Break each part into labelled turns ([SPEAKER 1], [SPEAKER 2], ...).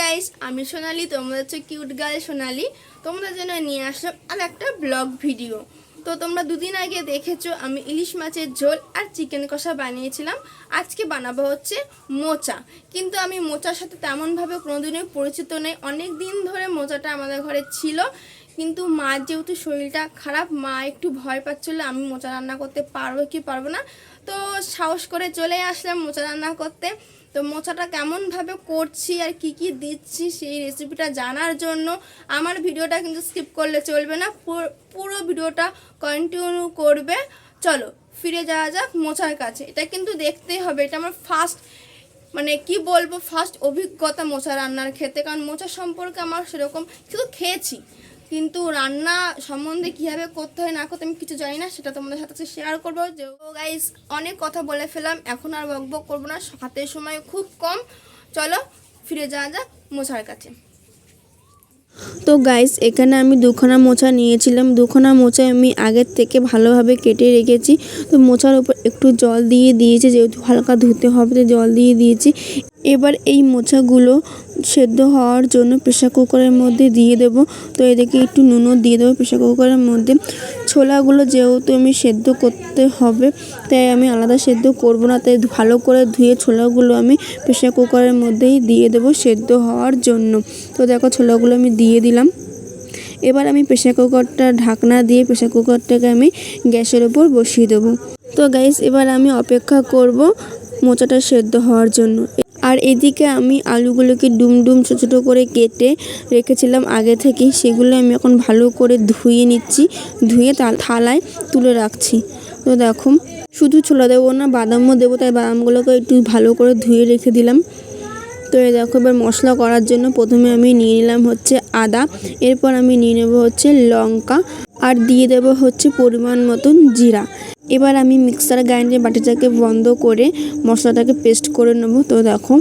[SPEAKER 1] Guys আমি সোনালি, তোমরা হচ্ছে কিউট গার্ল সোনালি। তোমাদের জন্য নিয়ে আসলাম আর একটা ব্লগ ভিডিও তো তোমরা দুদিন আগে দেখেছ, আমি ইলিশ মাছের ঝোল আর চিকেন কষা বানিয়েছিলাম। আজকে বানাবো হচ্ছে মোচা। কিন্তু আমি মোচার সাথে তেমনভাবে কোনোদিনই পরিচিত নেই। অনেক দিন ধরে মোচাটা আমাদের ঘরে ছিল, কিন্তু মার যেহেতু শরীরটা খারাপ, মা একটু ভয় পাচ্ছিল, আমি মোচা রান্না করতে পারব কি পারব না। তো সাহস করে চলে আসলাম মোচা রান্না করতে। তো মোচাটা কেমনভাবে করছি আর কি কি দিচ্ছি সেই রেসিপিটা জানার জন্য আমার ভিডিওটা কিন্তু স্কিপ করলে চলবে না। পুরো- ভিডিওটা কন্টিনিউ করবে। চলো, ফিরে যাওয়া যাক মোচার কাছে। এটা কিন্তু দেখতেই হবে, এটা আমার ফার্স্ট মানে কি বলব ফার্স্ট অভিজ্ঞতা মোচা রান্নার খেতে কারণ মোচা সম্পর্কে আমার সেরকম কিন্তু খেয়েছি। কিন্তু রান্না সম্বন্ধে কীভাবে করতে হয়, না করতে আমি কিছু জানি না, সেটা তোমাদের সাথে শেয়ার করব। যে ও গাইস অনেক কথা বলে ফেলাম এখন আর বক বক করব না হাতে সময় খুব কম। চলো, ফিরে যাওয়া যাক মোছার কাছে।
[SPEAKER 2] তো গাইস এখানে আমি দুখানা মোচা নিয়েছিলাম। দুখানা মোচা আমি আগের থেকে ভালোভাবে কেটে রেখেছি। তো মোচার উপর একটু জল দিয়ে দিয়েছি, যেহেতু হালকা ধুতে হবে, তো জল দিয়ে দিয়েছি। এবার এই মোচাগুলো সেদ্ধ হওয়ার জন্য প্রেশার কুকারের মধ্যে দিয়ে দেবো। তো এদিকে একটু নুনও দিয়ে দেবো প্রেশার কুকারের মধ্যে। ছোলাগুলো যেহেতু আমি সেদ্ধ করতে হবে, তাই আমি আলাদা সেদ্ধ করব না। তাই ভালো করে ধুয়ে ছোলাগুলো আমি প্রেশার কুকারের মধ্যেই দিয়ে দেবো সেদ্ধ হওয়ার জন্য। তো দেখো ছোলাগুলো আমি দিয়ে দিলাম। এবার আমি প্রেশার কুকারটা ঢাকনা দিয়ে প্রেশার কুকারটাকে আমি গ্যাসের ওপর বসিয়ে দেবো। তো গ্যাস এবার আমি অপেক্ষা করব মোচাটা সেদ্ধ হওয়ার জন্য। আর এদিকে আমি আলুগুলোকে ডুম ডুম ছোটো ছোটো করে কেটে রেখেছিলাম আগে থেকেই। সেগুলো আমি এখন ভালো করে ধুয়ে নিচ্ছি, ধুয়ে থালায় তুলে রাখছি। তো দেখো, শুধু ছোলা দেবো না, বাদামও দেবো, তাই বাদামগুলোকে একটু ভালো করে ধুয়ে রেখে দিলাম। তো এই দেখো, এবার মশলা করার জন্য প্রথমে আমি নিয়ে নিলাম হচ্ছে আদা, এরপর আমি নিয়ে নেব হচ্ছে লঙ্কা, আর দিয়ে দেবো হচ্ছে পরিমাণ মতন জিরা। এবার আমি মিক্সার গ্রাইন্ডার বাটিটাকে বন্ধ করে মশলাটাকে পেস্ট করে নেব। তো দেখো,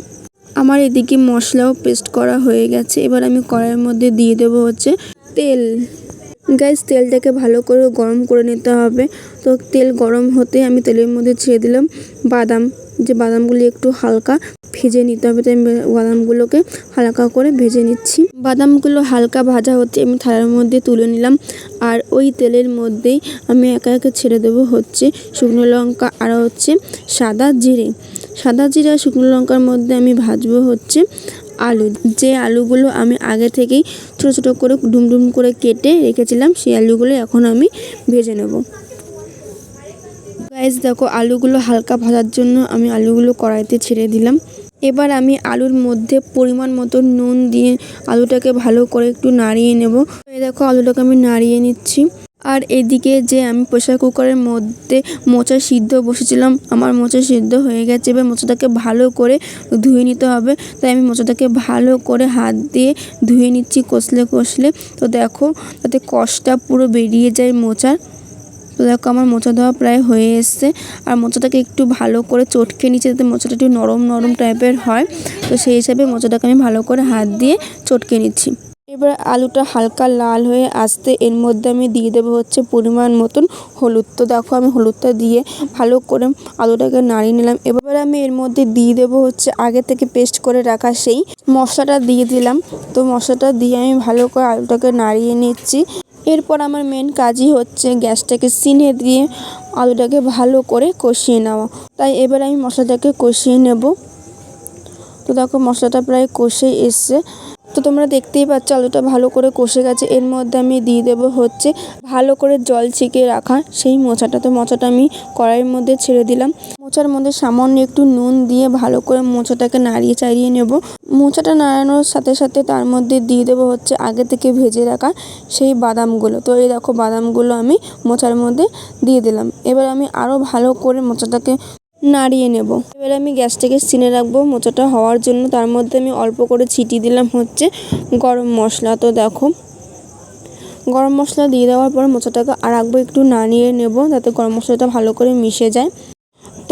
[SPEAKER 2] আমার এদিকে মশলাও পেস্ট করা হয়ে গেছে। এবার আমি কড়াইয়ের মধ্যে দিয়ে দেবো হচ্ছে তেল। গ্যাস তেলটাকে ভালো করে গরম করে নিতে হবে। তো তেল গরম হতে আমি তেলের মধ্যে ছেড়ে দিলাম। বাদাম, যে বাদামগুলি একটু হালকা ভেজে নিতে হবে, তাই বাদামগুলোকে হালকা করে ভেজে নিচ্ছি। বাদামগুলো হালকা ভাজা হচ্ছে, আমি থালার মধ্যে তুলে নিলাম। আর ওই তেলের মধ্যেই আমি একা একা ছেড়ে দেবো হচ্ছে শুকনো লঙ্কা আর হচ্ছে সাদা জিরে। সাদা জিরে আর শুকনো লঙ্কার মধ্যে আমি ভাজবো হচ্ছে আলু। যে আলুগুলো আমি আগে থেকেই ছোটো ছোটো করে ডুম ডুম করে কেটে রেখেছিলাম, সেই আলুগুলো এখন আমি ভেজে নেব। গাইস দেখো, আলুগুলো হালকা ভাজার জন্য আমি আলুগুলো কড়াইতে ছেড়ে দিলাম। এবার আমি আলুর মধ্যে পরিমাণ মতো নুন দিয়ে আলুটাকে ভালো করে একটু নাড়িয়ে নেব। এই দেখো, আলুটাকে আমি নাড়িয়ে নিচ্ছি। আর এদিকে যে আমি প্রেশার কুকারের মধ্যে মোচা সিদ্ধ বসেছিলাম, আমার মোচা সিদ্ধ হয়ে গেছে। এবার মোচাটাকে ভালো করে ধুয়ে নিতে হবে। তাই আমি মোচাটাকে ভালো করে হাত দিয়ে ধুয়ে নিচ্ছি কষলে কষলে। তো দেখো, তাতে কষটা পুরো বেরিয়ে যায় মোচার। তো দেখো আমার মোচা দেওয়া প্রায় হয়ে এসছে। আর মোচাটাকে একটু ভালো করে চটকে নিচ্ছে যাতে মোচাটা একটু নরম নরম টাইপের হয়, তো সেই হিসাবে মোচাটাকে আমি ভালো করে হাত দিয়ে চটকে নিচ্ছি। এবার আলুটা হালকা লাল হয়ে আসতে এর মধ্যে আমি দিয়ে দেবো হচ্ছে পরিমাণ মতন হলুদ। তো দেখো আমি হলুদটা দিয়ে ভালো করে আলুটাকে নাড়িয়ে নিলাম। এবার আমি এর মধ্যে দিয়ে দেবো হচ্ছে আগে থেকে পেস্ট করে রাখা সেই মশলাটা দিয়ে দিলাম। তো মশলাটা দিয়ে আমি ভালো করে আলুটাকে নাড়িয়ে নিচ্ছি। এরপর আমার মেন কাজই হচ্ছে গ্যাসটাকে সিনে দিয়ে আলুটাকে ভালো করে কষিয়ে নেওয়া। তাই এবার আমি মশলাটাকে কষিয়ে নেব। তো দেখো মশলাটা প্রায় কষে এসছে। তো তোমরা দেখতেই পাচ্ছ আলুটা ভালো করে কষে গেছে। এর মধ্যে আমি দিয়ে দেবো হচ্ছে ভালো করে জল ছেঁকে রাখা সেই মোচাটা। তো মোচাটা আমি কড়াইয়ের মধ্যে ছেড়ে দিলাম। মোচার মধ্যে সামান্য একটু নুন দিয়ে ভালো করে মোচাটাকে নাড়িয়ে চাড়িয়ে নেব। মোচাটা নাড়ানোর সাথে সাথে তার মধ্যে দিয়ে দেবো হচ্ছে আগে থেকে ভেজে রাখা সেই বাদামগুলো। তো এই দেখো বাদামগুলো আমি মোচার মধ্যে দিয়ে দিলাম। এবার আমি আরও ভালো করে মোচাটাকে নাড়িয়ে নেব। এবার আমি গ্যাসটাকে সিনে রাখব মোচাটা হওয়ার জন্য। তার মধ্যে আমি অল্প করে ছিটিয়ে দিলাম হচ্ছে গরম মশলা। তো দেখো, গরম মশলা দিয়ে দেওয়ার পর মোচাটাকে আর একবার একটু নাড়িয়ে নেব যাতে গরম মশলাটা ভালো করে মিশে যায়।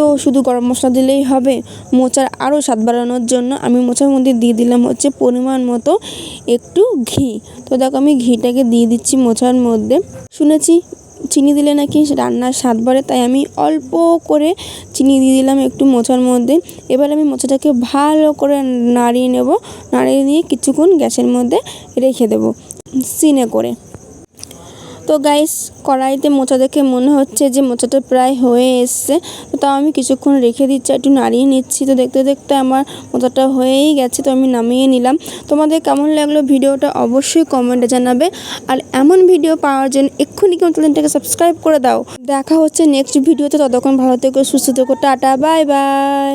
[SPEAKER 2] তো শুধু গরম মশলা দিলেই হবে। মোচার আরও স্বাদ বাড়ানোর জন্য আমি মোচার মধ্যে দিয়ে দিলাম হচ্ছে পরিমাণ মতো একটু ঘি। তো দেখো আমি ঘিটাকে দিয়ে দিচ্ছি মোচার মধ্যে। শুনেছি চিনি দিলে নাকি রান্নার স্বাদ বাড়ে, তাই আমি অল্প করে চিনি দিয়ে দিলাম একটু মোচার মধ্যে। এবার আমি মোচাটাকে ভালো করে নাড়িয়ে নেব। নাড়িয়ে নিয়ে কিছুক্ষণ গ্যাসের মধ্যে রেখে দেবো। সিনে করে। তো গাইস কড়াইতে মোচা দেখে মনে হচ্ছে যে মোচাটা প্রায় হয়ে এসছে। তো তাও আমি কিছুক্ষণ রেখে দিচ্ছি, একটু নাড়িয়ে নিচ্ছি। তো দেখতে দেখতে আমার মোচাটা হয়েই গেছে, তো আমি নামিয়ে নিলাম। তোমাদের কেমন লাগল ভিডিওটা অবশ্যই কমেন্টে জানাবে। আর এমন ভিডিও পাওয়ার জন্য এক্ষুনি কেমন চ্যানেলটাকে সাবস্ক্রাইব করে দাও। দেখা হচ্ছে নেক্সট ভিডিওতে ততক্ষণ ভালো থেকো, সুস্থ থেকো, টাটা বাই বাই